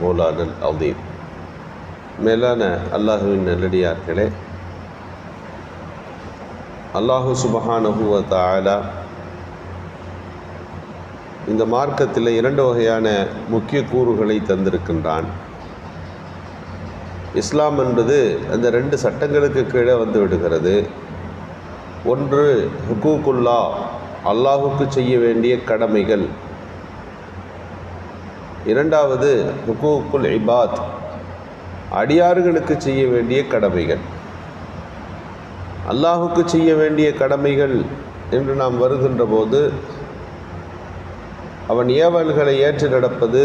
மௌலானல் அவதீப் மேலான அல்லாஹுவின் நல்லடியார்களே அல்லாஹு சுபஹானஹுவ தஆலா இந்த மார்க்கத்தில் இரண்டு வகையான முக்கிய கூறுகளை தந்திருக்கின்றான். இஸ்லாம் என்பது அந்த ரெண்டு சட்டங்களுக்கு கீழே வந்து விடுகிறது. ஒன்று ஹுக்கூக்குல்லா அல்லாஹுக்கு செய்ய வேண்டிய கடமைகள். இரண்டாவது ஹுக்கூக்குல் இபாத். அடியார்களுக்கு செய்ய வேண்டிய கடமைகள். அல்லாஹுக்கு செய்ய வேண்டிய கடமைகள் என்று நாம் வருகின்ற போது அவன் ஏவல்களை ஏற்று நடப்பது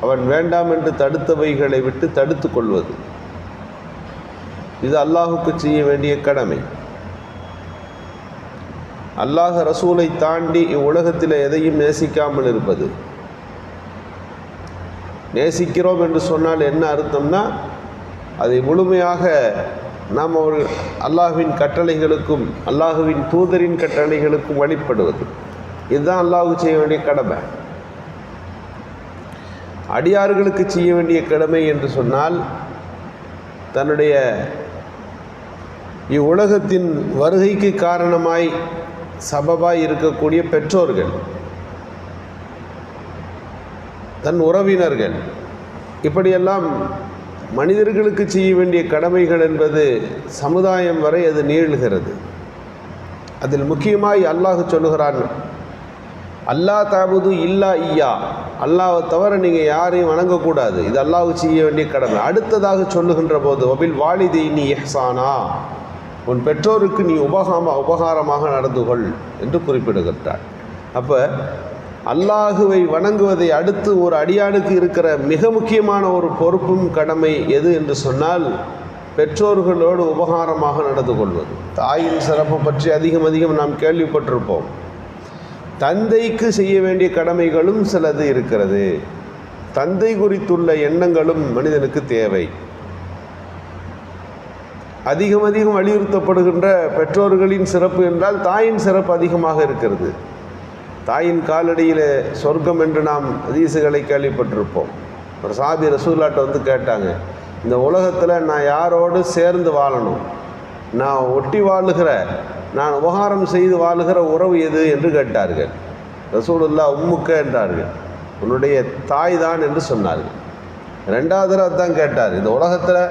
அவன் வேண்டாம் என்று தடுத்தவைகளை விட்டு தடுத்து கொள்வது. இது அல்லாஹுக்கு செய்ய வேண்டிய கடமை. அல்லாஹ் ரசூலை தாண்டி இவ்வுலகத்தில் எதையும் நேசிக்காமல் இருப்பது. நேசிக்கிறோம் என்று சொன்னால் என்ன அர்த்தம்னா அதை முழுமையாக நாம் ஒரு அல்லாஹுவின் கட்டளைகளுக்கும் அல்லாஹுவின் தூதரின் கட்டளைகளுக்கும் வழிபடுவது. இதுதான் அல்லாஹுக்கு செய்ய வேண்டிய கடமை. அடியார்களுக்கு செய்ய வேண்டிய கடமை என்று சொன்னால் தன்னுடைய இவ்வுலகத்தின் வருகைக்கு காரணமாய் சபபாய் இருக்கக்கூடிய பெற்றோர்கள் தன் உறவினர்கள். இப்படியெல்லாம் மனிதர்களுக்கு செய்ய வேண்டிய கடமைகள் என்பது சமுதாயம் வரை அது நீளுகிறது. அதில் முக்கியமாய் அல்லாஹ் சொல்லுகிறான் அல்லா தாபுது இல்லா ஐயா அல்லாவை தவிர நீங்கள் யாரையும் வணங்கக்கூடாது. இது அல்லாஹ் செய்ய வேண்டிய கடமை. அடுத்ததாக சொல்லுகின்ற போது ஒபில் வாலிதை நீ எஹ்சானா உன் பெற்றோருக்கு நீ உபகாம உபகாரமாக நடந்து கொள் என்று குறிப்பிடுகின்றார். அப்போ அல்லாஹுவை வணங்குவதை அடுத்து ஒரு அடியானுக்கு இருக்கிற மிக முக்கியமான ஒரு பொறுப்பும் கடமை எது என்று சொன்னால் பெற்றோர்களோடு உபகாரமாக நடந்து கொள்வது. தாயின் சிறப்பு பற்றி அதிகம் அதிகம் நாம் கேள்விப்பட்டிருப்போம். தந்தைக்கு செய்ய வேண்டிய கடமைகளும் சிலது இருக்கிறது. தந்தை குறித்துள்ள எண்ணங்களும் மனிதனுக்கு தேவை. அதிகம் அதிகம் வலியுறுத்தப்படுகின்ற பெற்றோர்களின் சிறப்பு என்றால் தாயின் சிறப்பு அதிகமாக இருக்கிறது. தாயின் காலடியில் சொர்க்கம் என்று நாம் ரீசுகளை கேள்விப்பட்டிருப்போம். ஒரு சாபி ரசூல்லாட்ட வந்து கேட்டாங்க இந்த உலகத்தில் நான் யாரோடு சேர்ந்து வாழணும்? நான் ஒட்டி வாழுகிற நான் உபகாரம் செய்து வாழுகிற உறவு எது என்று கேட்டார்கள். ரசூலுல்லா உம்முக்க என்றார்கள். உன்னுடைய தாய் தான் என்று சொன்னார்கள். ரெண்டாவது தடவை தான் கேட்டார் இந்த உலகத்தில்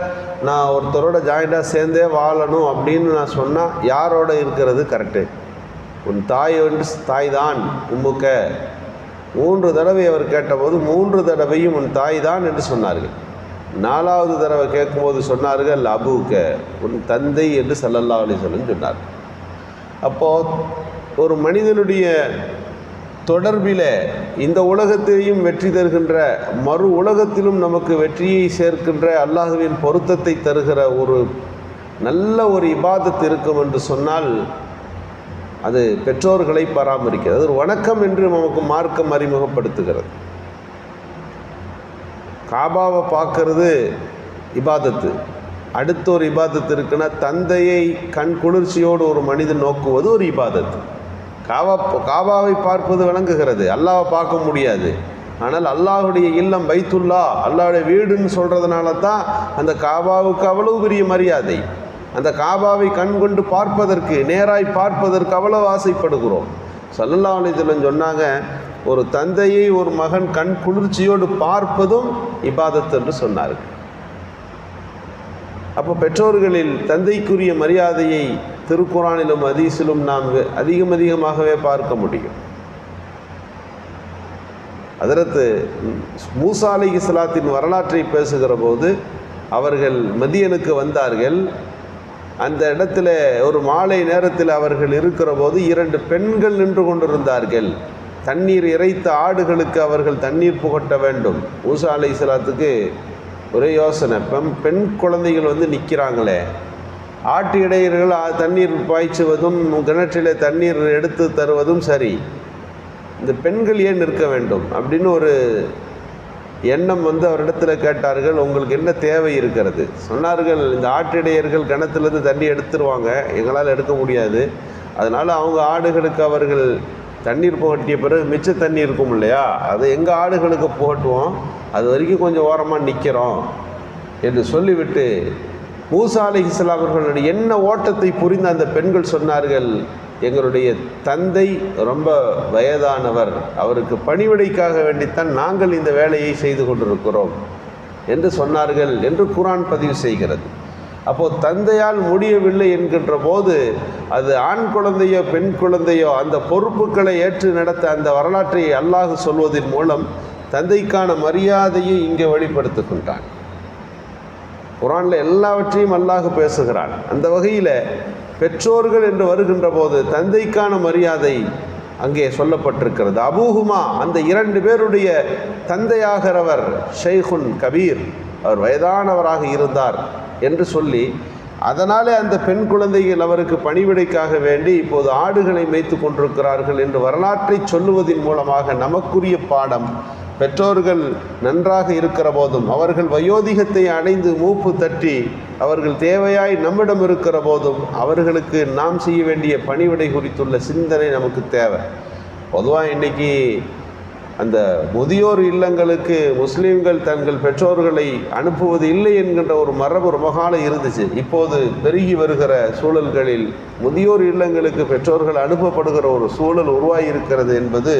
நான் ஒருத்தரோட ஜாயிண்டாக சேர்ந்தே வாழணும் அப்படின்னு நான் சொன்னால் யாரோட இருக்கிறது கரெக்டு உன் தாய் என்று தாய் தான் உம்முக்க. மூன்று தடவை அவர் கேட்டபோது மூன்று தடவையும் உன் தாய் தான் என்று சொன்னார்கள். நாலாவது தடவை கேட்கும்போது சொன்னார்கள் அபுக்க உன் தந்தை என்று சல்லல்லா அலி சொல்லுன்னு சொன்னார். அப்போது ஒரு மனிதனுடைய தொடர்பில் இந்த உலகத்திலையும் வெற்றி தருகின்ற மறு உலகத்திலும் நமக்கு வெற்றியை சேர்க்கின்ற அல்லாஹுவின் பொருத்தத்தை தருகிற ஒரு நல்ல ஒரு இபாதத்து இருக்கும் என்று சொன்னால் அது பெற்றோர்களை பராமரிக்கிறது. அது ஒரு வணக்கம் என்று நமக்கு மார்க்கம் அறிமுகப்படுத்துகிறது. காபாவை பார்க்கறது இபாதத்து. அடுத்த ஒரு இபாதத்து இருக்குன்னா தந்தையை கண் குளிர்ச்சியோடு ஒரு மனிதன் நோக்குவது ஒரு இபாதத்து. காவா காபாவை பார்ப்பது விளங்குகிறது அல்லாவை பார்க்க முடியாது. ஆனால் அல்லாஹுடைய இல்லம் வைத்துல்லா அல்லாஹுடைய வீடுன்னு சொல்கிறதுனால தான் அந்த காபாவுக்கு அவ்வளவு பெரிய மரியாதை. அந்த காபாவை கண் கொண்டு பார்ப்பதற்கு நேராய் பார்ப்பதற்கு அவ்வளவு ஆசைப்படுகிறோம். சல்லல்லா அலிதுல்லன் சொன்னாங்க ஒரு தந்தையை ஒரு மகன் கண் குளிர்ச்சியோடு பார்ப்பதும் இபாதத் என்று சொன்னார்கள். அப்போ பெற்றோர்களில் தந்தைக்குரிய மரியாதையை திருக்குறானிலும் அதீசிலும் நாம் அதிகம் அதிகமாகவே பார்க்க முடியும். அதற்கு மூசா அலி இஸ்லாத்தின் வரலாற்றை பேசுகிற போது அவர்கள் மதியனுக்கு வந்தார்கள் அந்த இடத்துல ஒரு மாலை நேரத்தில் அவர்கள் இருக்கிற போது இரண்டு பெண்கள் நின்று கொண்டிருந்தார்கள். தண்ணீர் இறைத்த ஆடுகளுக்கு அவர்கள் தண்ணீர் புகட்ட வேண்டும். ஊசா அலை இஸ்லாத்துக்கு ஒரே யோசனை பெண் பெண் குழந்தைகள் வந்து நிற்கிறாங்களே ஆட்டு இடையர்கள் தண்ணீர் பாய்ச்சுவதும் கிணற்றில் தண்ணீர் எடுத்து தருவதும் சரி. இந்த பெண்கள் ஏன் நிற்க வேண்டும்? அப்படின்னு ஒரு எண்ணம் வந்து அவரிடத்தில் கேட்டார்கள் உங்களுக்கு என்ன தேவை இருக்கிறது? சொன்னார்கள் இந்த ஆட்டிடையர்கள் கிணத்துலேருந்து தண்ணி எடுத்துருவாங்க எங்களால் எடுக்க முடியாது. அதனால் அவங்க ஆடுகளுக்கு அவர்கள் தண்ணீர் புகட்டிய பிறகு மிச்ச தண்ணி இருக்கும் இல்லையா? அதை எங்கள் ஆடுகளுக்கு புகட்டுவோம்? அது வரைக்கும் கொஞ்சம் ஓரமாக நிற்கிறோம் என்று சொல்லிவிட்டு மூசா அலி என்ன ஓட்டத்தை புரிந்த அந்த பெண்கள் சொன்னார்கள் எங்களுடைய தந்தை ரொம்ப வயதானவர். அவருக்கு பணிவிடைக்காக வேண்டித்தான் நாங்கள் இந்த வேலையை செய்து கொண்டிருக்கிறோம் என்று சொன்னார்கள் என்று குரான் பதிவு செய்கிறது. அப்போது தந்தையால் முடியவில்லை என்கின்ற போது அது ஆண் குழந்தையோ பெண் குழந்தையோ அந்த பொறுப்புகளை ஏற்று நடத்த அந்த வரலாற்றை அல்லாஹ் சொல்வதன் மூலம் தந்தைக்கான மரியாதையை இங்கே வெளிப்படுத்துகின்றான் குரானில் எல்லாவற்றையும் அல்லாஹ் பேசுகிறான். அந்த வகையில் பெற்றோர்கள் என்று வருகின்ற போது தந்தைக்கான மரியாதை அங்கே சொல்லப்பட்டிருக்கிறது. அபூஹுமா அந்த இரண்டு பேருடைய தந்தையாகிறவர் ஷெய்குன் கபீர். அவர் வயதானவராக இருந்தார் என்று சொல்லி அதனாலே அந்த பெண் குழந்தைகள் அவருக்கு பணிவிடைக்காக வேண்டி இப்போது ஆடுகளை மேய்த்து கொண்டிருக்கிறார்கள் என்று வரலாற்றை சொல்லுவதன் மூலமாக நமக்குரிய பாடம் பெற்றோர்கள் நன்றாக இருக்கிற போதும் அவர்கள் வயோதிகத்தை அடைந்து மூப்பு தட்டி அவர்கள் தேவையாய் நம்மிடம் இருக்கிற போதும் அவர்களுக்கு நாம் செய்ய வேண்டிய பணிவிடை குறித்துள்ள சிந்தனை நமக்கு தேவை. பொதுவாக இன்றைக்கி அந்த முதியோர் இல்லங்களுக்கு முஸ்லீம்கள் தங்கள் பெற்றோர்களை அனுப்புவது இல்லை என்கின்ற ஒரு மரபு ரொம்ப காலம் இருந்துச்சு. இப்போது பெருகி வருகிற சூழல்களில் முதியோர் இல்லங்களுக்கு பெற்றோர்கள் அனுப்பப்படுகிற ஒரு சூழல் உருவாகி இருக்கிறது என்பது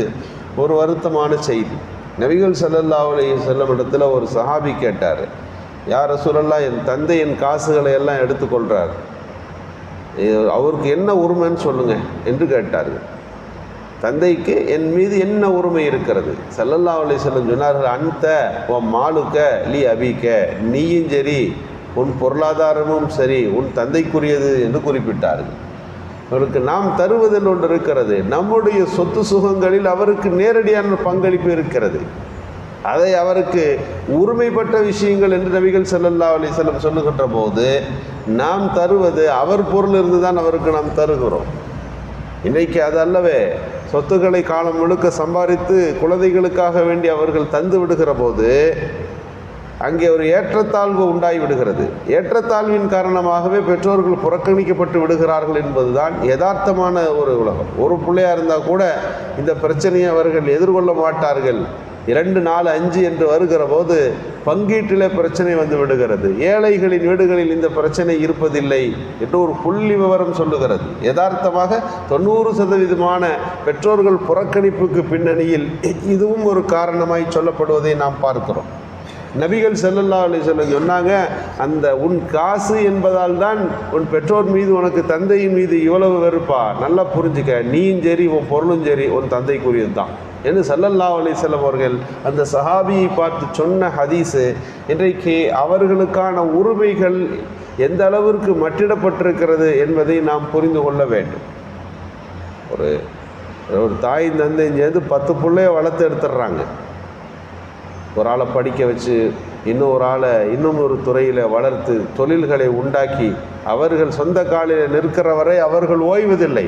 ஒரு வருத்தமான செய்தி. நபிகள் சல்லல்லா அலி செல்லும் இடத்துல ஒரு சஹாபி கேட்டார் யார் ரசூலல்லா என் தந்தை என் காசுகளை எல்லாம் எடுத்துக்கொள்கிறார் அவருக்கு என்ன உரிமைன்னு சொல்லுங்க என்று கேட்டார்கள் தந்தைக்கு என் மீது என்ன உரிமை இருக்கிறது? சல்லல்லா அலி செல்லம் சொன்னார்கள் அந்த உன் மாலுக்க லீ அபிக்க. நீயும் சரி உன் பொருளாதாரமும் சரி உன் தந்தைக்குரியது என்று குறிப்பிட்டார்கள். அவருக்கு நாம் தருவதில் ஒன்று இருக்கிறது. நம்முடைய சொத்து சுகங்களில் அவருக்கு நேரடியான பங்களிப்பு இருக்கிறது. அதை அவருக்கு உரிமைப்பட்ட விஷயங்கள் என்று நபிகள் செல்லல்லா அலைஹி வஸல்லம் சொல்லுகின்ற போது நாம் தருவது அவர் பொருளிலிருந்து தான் அவருக்கு நாம் தருகிறோம். இன்றைக்கு அது அல்லவே சொத்துக்களை காலம் முழுக்க சம்பாதித்து குழந்தைகளுக்காக வேண்டி அவர்கள் தந்து விடுகிற போது அங்கே ஒரு ஏற்றத்தாழ்வு உண்டாகி விடுகிறது. ஏற்றத்தாழ்வின் காரணமாகவே பெற்றோர்கள் புறக்கணிக்கப்பட்டு விடுகிறார்கள் என்பதுதான் யதார்த்தமான ஒரு உலகம். ஒரு பிள்ளையாக இருந்தால் கூட இந்த பிரச்சனையை அவர்கள் எதிர்கொள்ள மாட்டார்கள். இரண்டு நாலு அஞ்சு என்று வருகிற போது பங்கீட்டில் பிரச்சனை வந்து விடுகிறது. ஏழைகளின் வீடுகளில் இந்த பிரச்சனை இருப்பதில்லை என்று ஒரு புள்ளி விவரம் சொல்லுகிறது. யதார்த்தமாக தொண்ணூறு சதவீதமான பெற்றோர்கள் புறக்கணிப்புக்கு பின்னணியில் இதுவும் ஒரு காரணமாய் சொல்லப்படுவதை நாம் பார்க்கிறோம். நபிகள் செல்லல்லா அலி வஸல்லம் சொன்னாங்க அந்த உன் காசு என்பதால் தான் உன் பெற்றோர் மீது உனக்கு தந்தையின் மீது இவ்வளவு வெறுப்பா? நல்லா புரிஞ்சுக்க நீயும் சரி உன் பொருளும் சரி உன் தந்தைக்குரியது தான். என்று செல்லல்லா அலி செல்லம் அவர்கள் அந்த சஹாபியை பார்த்து சொன்ன ஹதீஸு இன்றைக்கு அவர்களுக்கான உரிமைகள் எந்த அளவிற்கு மட்டிடப்பட்டிருக்கிறது என்பதை நாம் புரிந்து கொள்ள வேண்டும். ஒரு ஒரு தாய் தந்தை சேர்ந்து பத்து பிள்ளைய வளர்த்து எடுத்துடுறாங்க. ஒரு ஆளை படிக்க வச்சு இன்னும் ஒரு ஆளை இன்னும் ஒரு துறையில் வளர்த்து தொழில்களை உண்டாக்கி அவர்கள் சொந்த காலில் நிற்கிற வரை அவர்கள் ஓய்வதில்லை.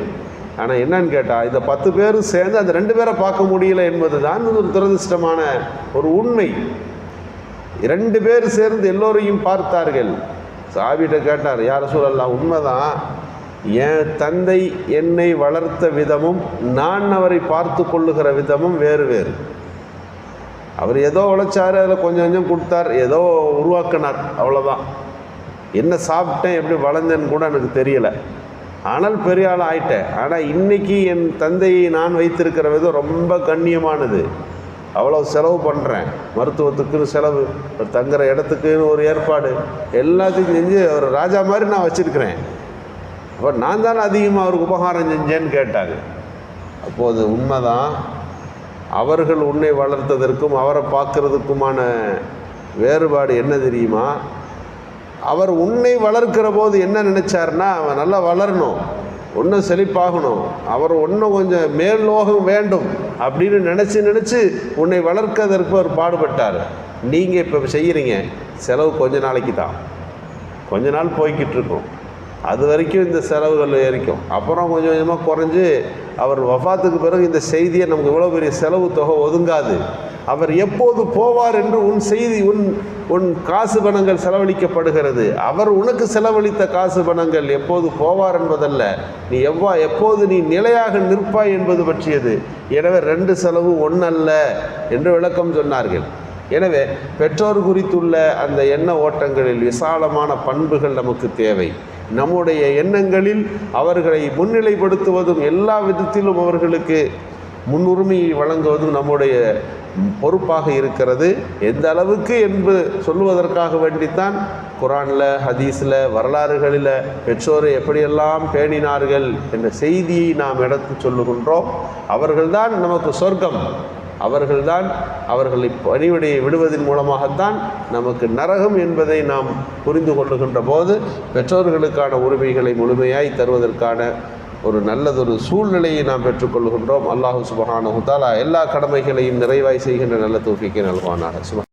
ஆனால் என்னன்னு கேட்டால் இந்த பத்து பேரும் சேர்ந்து அந்த ரெண்டு பேரை பார்க்க முடியல என்பது தான் ஒரு துரதிருஷ்டமான ஒரு உண்மை. இரண்டு பேர் சேர்ந்து எல்லோரையும் பார்த்தார்கள். சாவிட்ட கேட்டார் யார் சொல்லலாம் உண்மைதான். என் தந்தை என்னை வளர்த்த விதமும் நான் அவரை பார்த்து கொள்ளுகிற விதமும் வேறு வேறு. அவர் ஏதோ உழைச்சார் அதில் கொஞ்சம் கொஞ்சம் கொடுத்தார். ஏதோ உருவாக்கினார் அவ்வளோதான் என்ன சாப்பிட்டேன் எப்படி வளர்ந்தேன்னு கூட எனக்கு தெரியலை. ஆனால் பெரிய ஆள் ஆயிட்டேன். ஆனால் இன்றைக்கி என் தந்தையை நான் வைத்திருக்கிற விதம் ரொம்ப கண்ணியமானது. அவ்வளோ செலவு பண்ணுறேன் மருத்துவத்துக்குன்னு செலவு தங்குற இடத்துக்குன்னு ஒரு ஏற்பாடு. எல்லாத்தையும் செஞ்சு ஒரு ராஜா மாதிரி நான் வச்சுருக்கிறேன். அப்போ நான் தானே அதிகமாக அவருக்கு உபகாரம் செஞ்சேன்னு கேட்டாங்க அப்போது உண்மைதான் அவர்கள் உன்னை வளர்த்ததற்கும் அவரை பார்க்கறதுக்குமான வேறுபாடு என்ன தெரியுமா? அவர் உன்னை வளர்க்கிற போது என்ன நினைச்சாருன்னா அவன் நல்லா வளரணும் இன்னும் செழிப்பாகணும் அவர் இன்னும் கொஞ்சம் மேல் லோகம் வேண்டும் அப்படின்னு நினச்சி நினச்சி உன்னை வளர்க்கதற்கு அவர் பாடுபட்டார். நீங்கள் இப்போ செய்கிறீங்க செலவு கொஞ்ச நாளைக்கு தான் கொஞ்ச நாள் போய்கிட்டு இருக்கோம். அது வரைக்கும் இந்த செலவுகள் ஏறிக்கும். அப்புறம் கொஞ்சம் கொஞ்சமாக குறைஞ்சு அவர் வஃபாத்துக்கு பிறகு இந்த செய்தியை நமக்கு இவ்வளோ பெரிய செலவு தொகை ஒதுங்காது. அவர் எப்போது போவார் என்று உன் செய்தி உன் உன் காசு பணங்கள் செலவழிக்கப்படுகிறது. அவர் உனக்கு செலவழித்த காசு பணங்கள் எப்போது போவார் என்பதல்ல. நீ எவ்வா எப்போது நீ நிலையாக நிற்பாய் என்பது பற்றியது. எனவே ரெண்டு செலவு ஒன்றல்ல என்று விளக்கம் சொன்னார்கள். எனவே பெற்றோர் குறித்துள்ள அந்த எண்ண ஓட்டங்களில் விசாலமான பண்புகள் நமக்கு தேவை. நம்முடைய எண்ணங்களில் அவர்களை முன்னிலைப்படுத்துவதும் எல்லா விதத்திலும் அவர்களுக்கு முன்னுரிமையை வழங்குவதும் நம்முடைய பொறுப்பாக இருக்கிறது. எந்த அளவுக்கு என்று சொல்லுவதற்காக வேண்டித்தான் குரானில் ஹதீஸில் வரலாறுகளில் பெற்றோரை எப்படியெல்லாம் பேணினார்கள் என்ற செய்தியை நாம் எடுத்து சொல்லுகின்றோம். அவர்கள்தான் நமக்கு சொர்க்கம். அவர்கள்தான் அவர்களை பணிவிடையை விடுவதன் மூலமாகத்தான் நமக்கு நரகம் என்பதை நாம் புரிந்து கொள்ளுகின்ற போது பெற்றோர்களுக்கான உரிமைகளை முழுமையாய் தருவதற்கான ஒரு நல்லதொரு சூழ்நிலையை நாம் பெற்றுக்கொள்கின்றோம் அல்லாஹு சுபஹானு தாலா எல்லா கடமைகளையும் நிறைவாய் செய்கின்ற நல்ல தூக்கிக்கு நல்வானாக சுப